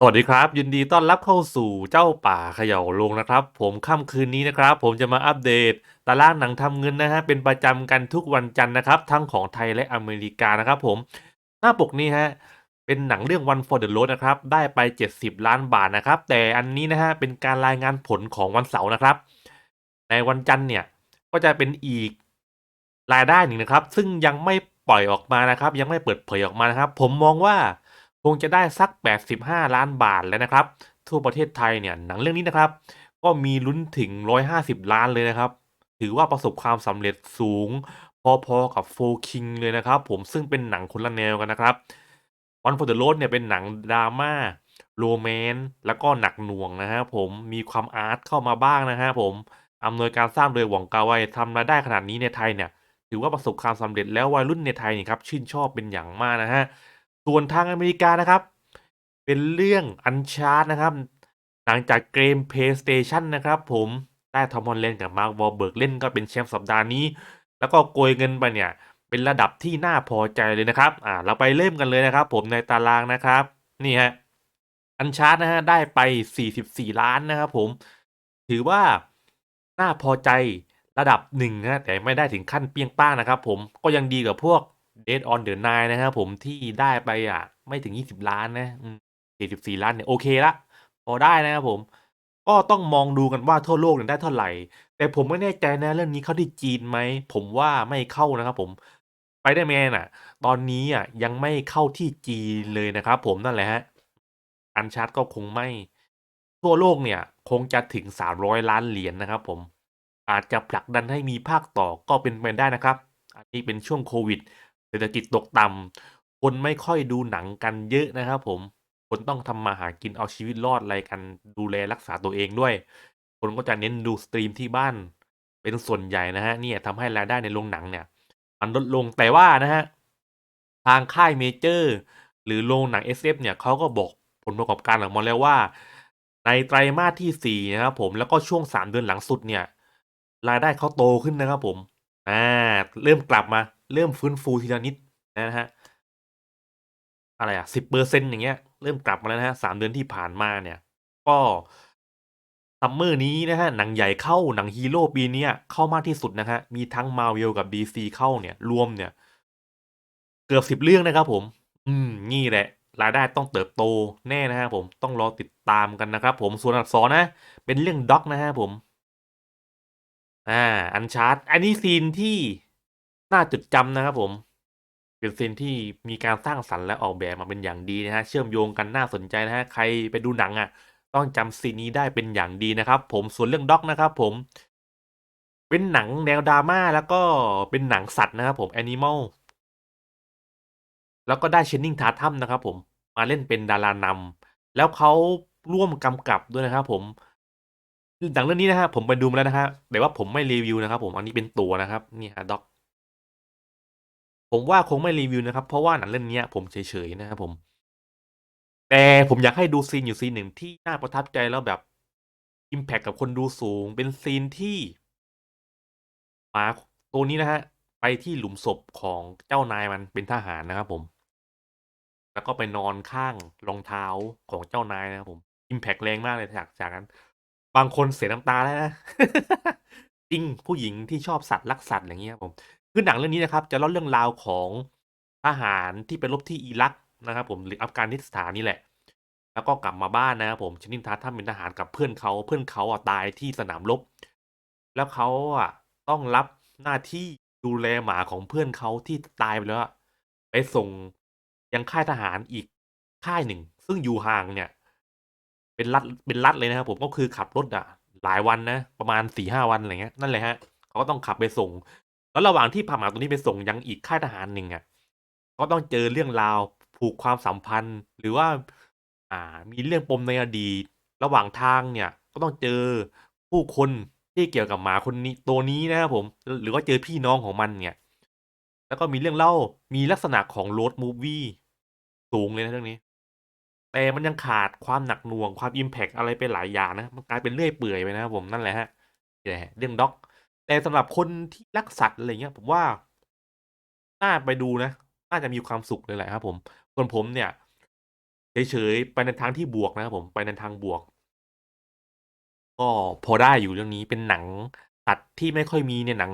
สวัสดีครับ ยินดีต้อนรับเข้าสู่เจ้าป่าเขย่าลงนะครับ ผมค่ำคืนนี้นะครับ ผมจะมาอัปเดตตารางหนังทำเงินนะฮะเป็นประจำกันทุกวันจันทร์นะครับ ทั้งของไทยและอเมริกานะครับผมหน้าปกนี้ฮะเป็นหนังเรื่อง One for the Road นะครับ ได้ไป 70 ล้านบาทนะครับ แต่อันนี้นะฮะเป็นการรายงานผลของวันเสาร์นะครับ ในวันจันทร์เนี่ยก็จะเป็นอีกรายได้หนึ่งนะครับ ซึ่งยังไม่ปล่อยออกมานะครับ ยังไม่เปิดเผยออกมานะครับ ผมมองว่า งจะได้สัก 85 ล้านบาทแล้วนะครับ ทั่วประเทศไทยเนี่ยหนังเรื่องนี้นะครับ ก็มีลุ้นถึง 150 ล้านเลยนะครับ ถือว่าประสบความสำเร็จสูง พอๆกับโฟคิงเลยนะครับ ผมซึ่งเป็นหนังคนละแนวกันนะครับ One for the Road เนี่ยเป็นหนังดราม่าโรแมนต์แล้วก็หนักหน่วงนะครับผมมีความอาร์ตเข้ามาบ้างนะครับผมอำนวยการสร้างโดยหว่องกาไวทำรายได้ขนาดนี้ในไทยเนี่ย ถือว่าประสบความสำเร็จแล้ววัยรุ่นในไทยนี่ครับชื่นชอบเป็นอย่างมากนะฮะ ส่วนทางอเมริกานะครับ เป็นเรื่องอันชาร์ t นะครับ หลังจากเกม PlayStation นะครับผมได้ทอมฮอลแลนกับมาร์ w วอลเบิร์กเล่นก็เป็นแชมป์สัปดาห์นี้ แล้วก็โกยเงินไปเนี่ย เป็นระดับที่น่าพอใจเลยนะครับ อ่า เราไปเริ่มกันเลยนะครับ ผมในตารางนะครับ นี่ฮะ อันชาร์ t นะฮะ ได้ไป 44 ล้านนะครับผม ถือว่าน่าพอใจระดับหนึ่งนะแต่ไม่ได้ถึงขั้นเปี้ยงป้างนะครับ ผม ก็ยังดีกว่าพวก Dead on the n i n นะครับผมที่ได้ไปอะ ไม่ถึง 20 ล้านนะอืม44ล้านเนี่ยโอเคละพอได้นะครับผม ก็ต้องมองดูกันว่าทั่วโลกเนี่ยได้เท่าไหร่ แต่ผมไม่แน่ใจนะเรื่องนี้เข้าที่จีนไหม ผมว่าไม่เข้านะครับผม Spider-Man อะ ตอนนี้อะยังไม่เข้าที่จีนเลยนะครับผมนั่นแหละฮะอันชาร์ t ก็คงไม่ ทั่วโลกเนี่ย คงจะถึง 300 ล้านเหรียญนะครับผมอาจจะผลักดันให้มีภาคต่อก็เป็นไปได้นะครับ อันนี้เป็นช่วงโควิด ศรษฐกิจตกต่ำคนไม่ค่อยดูหนังกันเยอะนะครับผม คนต้องทำมาหากินเอาชีวิตรอดอะไรกันดูแลรักษาตัวเองด้วย คนก็จะเน้นดูสตรีมที่บ้าน เป็นส่วนใหญ่นะฮะเนี่ยทำให้รายได้ในโรงหนังเนี่ย มันลดลงแต่ว่านะฮะทางค่ายเมเจอร์หรือโรงหนัง SF เนี่ยเขาก็บอกผลประกอบการออกมาแล้วว่า ในไตรมาสที่4นะครับผมแล้วก็ช่วง 3 เดือนหลังสุดเนี่ย รายได้เขาโตขึ้นนะครับผม อ่าเริ่มกลับมาเริ่มฟื้นฟูทีละนิดนะฮะอะไรอะสิบเปอร์เซ็นอย่างเงี้ยเริ่มกลับมาแล้วนะฮะสามเดือนที่ผ่านมาเนี่ย ก็ซัมเมอร์นี้นะฮะหนังใหญ่เข้าหนังฮีโร่ปีนี้เข้ามากที่สุดนะฮะมีทั้ง Marvel กับ DC เข้าเนี่ย รวมเนี่ย เกือบสิบเรื่องนะครับผม อืม นี่แหละรายได้ต้องเติบโตแน่นะครับผมต้องรอติดตามกันนะครับผมส่วนอักษรนะ เป็นเรื่องด็อกนะฮะผม อ่า อันชาร์ตอันนี้ซีนที่น่าจดจำนะครับผม เป็นซีนที่มีการสร้างสรรค์และออกแบบมาเป็นอย่างดีนะฮะ เชื่อมโยงกันน่าสนใจนะฮะ ใครไปดูหนังอะ่ะ ต้องจำซีนนี้ได้เป็นอย่างดีนะครับ ผม ส่วนเรื่องด็อกนะครับผม เป็นหนังแนวดราม่าแล้วก็เป็นหนังสัตว์นะครับผมแอนิมอล แล้วก็ได้เชนนิงทาทัมนะครับผม มาเล่นเป็นดารานำแล้วเขาร่วมกำกับด้วยนะครับผม หนังเรื่องนี้นะฮะผมไปดูมาแล้วนะฮะแต่ว่าผมไม่รีวิวนะครับ ผมอันนี้เป็นตัวนะครับนี่ฮะด็อก ผมว่าคงไม่รีวิวนะครับ เพราะว่าหนังเรื่องนี้ผมเฉยๆนะครับผม แต่ผมอยากให้ดูซีนอยู่ซีนหนึ่งที่น่าประทับใจแล้วแบบอิมแพคกับคนดูสูง เป็นซีนที่หมาตัวนี้นะฮะไปที่หลุมศพของเจ้านายมันเป็นทหารนะครับ ผม แล้วก็ไปนอนข้างรองเท้าของเจ้านายนะครับผมอิมแพคแรงมากเลยจากจากนั้น บางคนเสียน้ำตาแล้วนะจริงผู้หญิงที่ชอบสัตว์รักสัตว์อย่างเงี้ยผมคือหนังเรื่องนี้นะครับ จะเล่าเรื่องราวของทหารที่ไปรบที่อิรักนะครับผมหรืออัฟกานิสถานนี่แหละ แล้วก็กลับมาบ้านนะครับผมชนินทัศน์ท่านเป็นทหารกับเพื่อนเขาเพื่อนเขาอะตายที่สนามรบแล้วเขาอะต้องรับหน้าที่ดูแลหมาของเพื่อนเขาที่ตายไปแล้ว ไปส่งยังค่ายทหารอีกค่ายหนึ่ง ซึ่งอยู่ห่างเนี่ย เป็นรัฐเป็นรัฐเลยนะครับผมก็คือขับรถอะหลายวันนะประมาณสี่ห้าวันอะไรเงี้ยนั่นแหละฮะเขาก็ต้องขับไปส่ง แล้วระหว่างที่พาหมาตัวนี้ไปส่งยังอีกค่ายทหารหนึ่งอะก็ต้องเจอเรื่องราวผูกความสัมพันธ์ หรือว่า อ่า มีเรื่องปมในอดีต ระหว่างทางเนี่ย ก็ต้องเจอผู้คนที่เกี่ยวกับหมาคนนี้ตัวนี้นะครับผม หรือว่าเจอพี่น้องของมันเนี่ย แล้วก็มีเรื่องเล่ามีลักษณะของโรดมูฟวี่สูงเลยนะเรื่องนี้ แต่มันยังขาดความหนักหน่วงความอิมแพกอะไรไปหลายอย่างนะมันกลายเป็นเลื่อยเปื่อยไปนะครับผมนั่นแหละฮะนี่แหละเรื่องด็อก แต่สำหรับคนที่รักสัตว์อะไรเงี้ยผมว่าน่าไปดูนะ น่าจะมีความสุขเลยแหละครับ ผมส่วนผมเนี่ยเฉยๆไปในทางที่บวกนะครับผมไปในทางบวก ก็พอได้อยู่เรื่องนี้เป็นหนังสัตว์ที่ไม่ค่อยมีในหนัง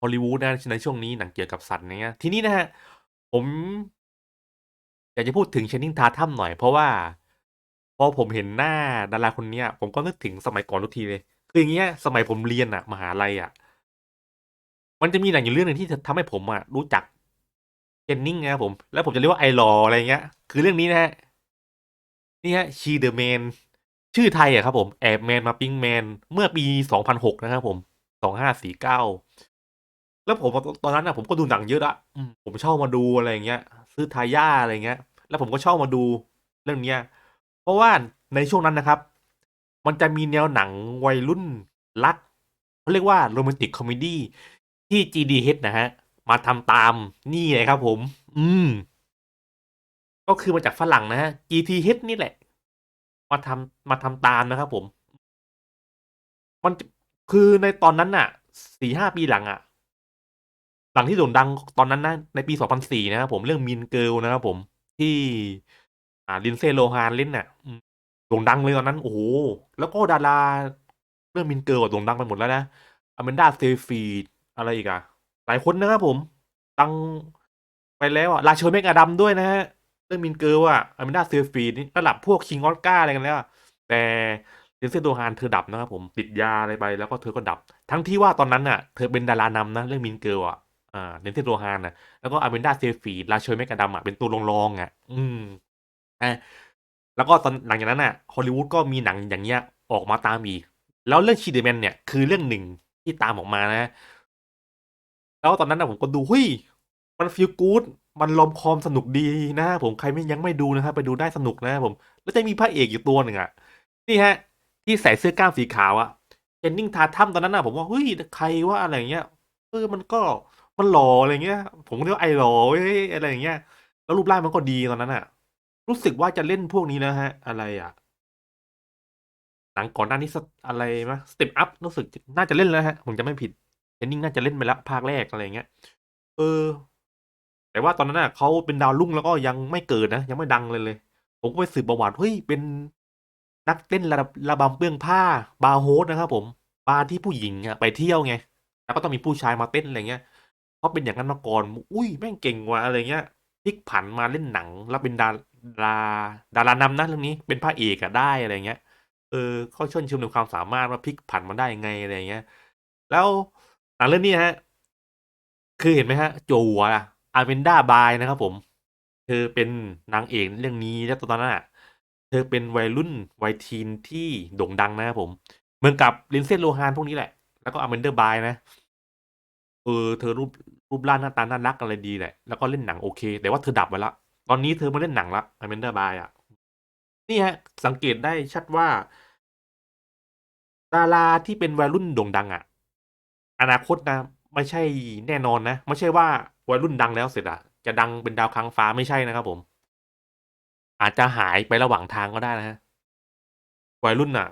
ฮอลลีวูดนะในช่วงนี้หนังเกี่ยวกับสัตว์อย่างเงี้ยทีนี้นะครับผม อยากจะพูดถึง Channing Tatum หน่อย เพราะว่า พอผมเห็นหน้าดาราคนเนี้ย ผมก็นึกถึงสมัยก่อนทุกทีเลย คืออย่างเงี้ย สมัยผมเรียนน่ะมหาลัยอะมันจะมีหนังอยู่เรื่องหนึ่งที่ทำให้ผมอะรู้จัก Channing นะครับผม แล้วผมจะเรียกว่าไอ้หล่ออะไรเงี้ย คือเรื่องนี้นะครับนี่ครับ She the Man ชื่อไทยอะครับผมแอบแมนมาปิ๊งแมนเมื่อปี2006นหกนะครับผม2549แล้วผมตอนนั้นน่ะผมก็ดูหนังเยอะอะอืมผมชอบมาดูอะไรอย่างเงี้ย ซื้อ Tayya อะไรเงี้ย แล้วผมก็ชอบมาดูเรื่องเนี้ย เพราะว่าในช่วงนั้นนะครับ มันจะมีแนวหนังวัยรุ่นรักเขาเรียกว่าโรแมนติกคอเมดีที่ GDH นะครับมาทำตามนี่เลยครับผม อืม ก็คือมาจากฝรั่งนะครับ GTH นี่แหละ มาทำมาทำตามนะครับผม มันคือในตอนนั้นน่ะ4-5ปีหลังอะ หนังที่โด่งดังตอนนั้นนะในปี 2004 นะครับผมเรื่อง Mean Girl นะครับผมที่ อ่า Lindsay Lohan เล่นน่ะโด่งดังเลยตอนนั้นโอ้โฮแล้วก็ดาราเรื่อง Mean Girl อะโด่งดังไปหมดแล้วนะ Amanda Seyfried อะไรอีกอะหลายคนนะครับผมดังไปแล้วอะ Rachel McAdams ด้วยนะครับเรื่อง Mean Girl อะ Amanda Seyfried นี่ระดับพวกชิงออสการ์อะไรกันแล้วแต่ Lindsay Lohan เธอดับนะครับผมติดยาอะไรไปแล้วก็เธอก็ดับ ทั้งที่ว่าตอนนั้นน่ะเธอเป็นดารานำนะเรื่อง Mean Girl อะ อ่า Lindsay Lohan น่ะแล้วก็ Amanda Seyfried Rachel McAdams อะเป็นตัวรองๆอะอืมอาแล้วก็ตอนหลังจากนั้นน่ะฮอลลีวูดก็มีหนังอย่างเงี้ยออกมาตามอีก แล้วเรื่อง She the Man เนี่ยคือเรื่องหนึ่งที่ตามออกมานะ แล้วตอนนั้นนะผมก็ดูเฮ้ยมัน Feel Good มัน Rom-com สนุกดีนะครับผมใครไม่ยังไม่ดูนะครับไปดูได้สนุกนะครับผม แล้วจะมีพระเอกอยู่ตัวหนึ่งอะนี่ครับที่ใส่เสื้อกล้ามสีขาวอะ Channing Tatum ตอนนั้นน่ะผมว่าเฮ้ยใครวะอะไรอย่างเงี้ยเออมันก็ มันหล่ออะไรเงี้ย ผมก็นึกว่าไอหล่อเว้ยอะไรอย่างเงี้ย แล้วรูปร่างมันก็ดีตอนนั้นน่ะ รู้สึกว่าจะเล่นพวกนี้นะครับอะไรอะหนังก่อนหน้านี้สอะไรนะ Step Up รู้สึกน่าจะเล่นแล้วนะผมจำไม่ผิด Channing น่าจะเล่นไปแล้วภาคแรกอะไรเงี้ย เออ แต่ว่าตอนนั้นน่ะเขาเป็นดาวรุ่งแล้วก็ยังไม่เกิดนะ ยังไม่ดังอะไรเลย ผมก็ไปสืบประวัติเฮ้ยเป็นนักเต้นระดับระบำเปื้องผ้า บาร์โฮสนะครับผม บาร์ที่ผู้หญิงอะไปเที่ยวไง แล้วก็ต้องมีผู้ชายมาเต้นอะไรเงี้ย เขาเป็นอย่างนั้นมาก่อน อุ๊ยแม่งเก่งกว่ะอะไรเงี้ยพลิกผันมาเล่นหนัง แล้วเป็นดาราดารานำนะเรื่องนี้เป็นพระเอกอะได้อะไรเงี้ย เออก็ชื่นชมในความสามารถว่าพลิกผันมาได้ยังไงอะไรเงี้ย แล้วหนังเรื่องนี้นะคือเห็นไหมครับจั่วอะ Amanda Bynes นะครับผม เธอเป็นนางเอกเรื่องนี้แล้วตอนนั้นน่ะเธอเป็นวัยรุ่นวัยทีนที่โด่งดังนะครับผม เหมือนกับ Lindsay Lohan พวกนี้แหละ แล้วก็ Amanda Bynes นะ เออ เธอรูปรูปร่างหน้าตาน่ารักอะไรดีแหละ แล้วก็เล่นหนังโอเค แต่ว่าเธอดับไปแล้วตอนนี้เธอมาเล่นหนังแล้ว Amanda Bynes อะนี่ครับสังเกตได้ชัดว่าดาราที่เป็นวัยรุ่นโด่งดังอะอนาคตนะ ไม่ใช่แน่นอนนะ ไม่ใช่ว่าวัยรุ่นดังแล้วเสร็จอะจะดังเป็นดาวค้างฟ้าไม่ใช่นะครับผม อาจจะหายไประหว่างทางก็ได้นะครับวัยรุ่นน่ะ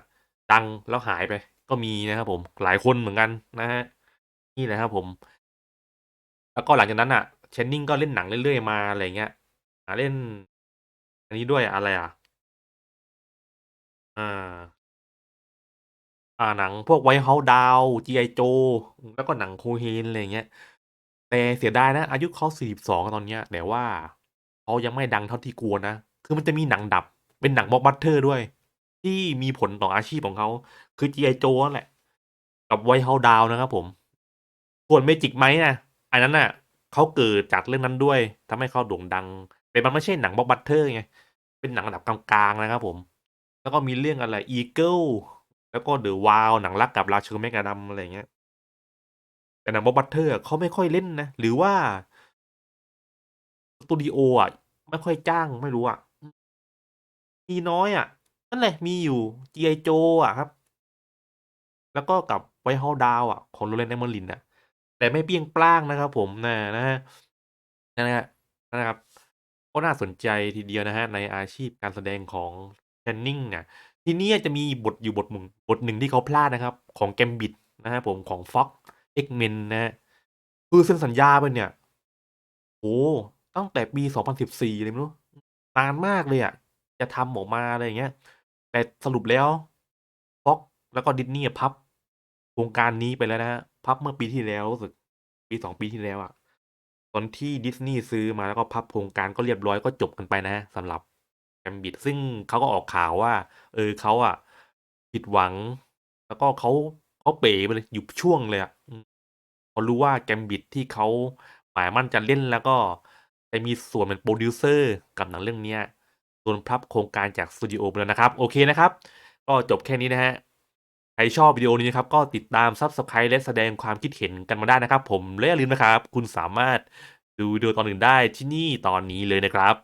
ดังแล้วหายไป ก็มีนะครับผม หลายคนเหมือนกันนะครับ นี่แหละครับผม แล้วก็หลังจากนั้นน่ะ Channing ก็เล่นหนังเรื่อยๆมาอะไรเงี้ยอ่าเล่น อันนี้ด้วยอะไรอะ อ่า อ่าหนังพวก White House Down G.I. Joe อืมแล้วก็หนัง Cohen อะไรเงี้ย แต่เสียดายนะ อายุเขา42ตอนเนี้ย แต่ว่าเขายังไม่ดังเท่าที่ควรนะ คือมันจะมีหนังดับ เป็นหนัง Blockbuster ด้วย ที่มีผลต่ออาชีพของเขา คือ G.I. Joe นั่นแหละ กับ White House Down นะครับผม ส่วน Magic Mike น่ะอันนั้นน่ะเขาเกิดจากเรื่องนั้นด้วยทำให้เขาโด่งดังแต่มันไม่ใช่หนัง Blockbuster ไงเป็นหนังระดับกลางๆนะครับผม แล้วก็มีเรื่องอะไร Eagle แล้วก็ The Wild หนังรักกับ Rachel McAdams อะไรอย่างเงี้ยแต่หนัง Blockbuster อะเขาไม่ค่อยเล่นนะ หรือว่าสตูดิโออะไม่ค่อยจ้างไม่รู้อะมีน้อยอะนั่นแหละมีอยู่ G.I. Joe อะครับ แล้วก็กับ White House Down อะของ Roland Emmerich อะ แต่ไม่เปี้ยงปร้างนะครับผมนะนะครับนั่นนะนะครับก็น่าสนใจทีเดียวนะครับในอาชีพการแสดงของ Channing อะทีนี้จะมีบทอยู่บทหนึ่งบทหนึ่งที่เขาพลาดนะครับ ของ Gambit นะครับผมของ Fox X-Men นนะครับคือเซ็นสัญญาไปเนี่ยโอ้ตั้งแต่ปี 2014 เลยม่รู้นานมากเลยอะจะทำออกมาอะไรอย่างเงี้ย แต่สรุปแล้ว Fox แล้วก็ Disney อะพับ โครงการนี้ไปแล้วนะครับพับเมื่อปีที่แล้วรู้สึกปี2ปีที่แล้วอะตอนที่ Disney ซื้อมาแล้วก็พับโครงการก็เรียบร้อยก็จบกันไปนะครับสำหรับ Gambit ซึ่งเขาก็ออกข่าวว่า เออเขาอะผิดหวัง แล้วก็เขาเขาเป๋ไปเลยอยู่ช่วงเลยอะอืมพอรู้ว่า Gambit ที่เขาหมายมั่นจะเล่นแล้วก็ไปมีส่วนเป็นโพรดิวเซอร์กับหนังเรื่องเนี้ยโดนพับโครงการจากสตูดิโอไปแล้วนะครับ โอเคนะครับ ก็จบแค่นี้นะครับ ใครชอบวิดีโอนี้นะครับก็ติดตาม Subscribe และแสดงความคิดเห็นกันมาได้นะครับ ผมและอย่าลืมนะครับ คุณสามารถดูวิดีโอตอนอื่นได้ที่นี่ตอนนี้เลยนะครับ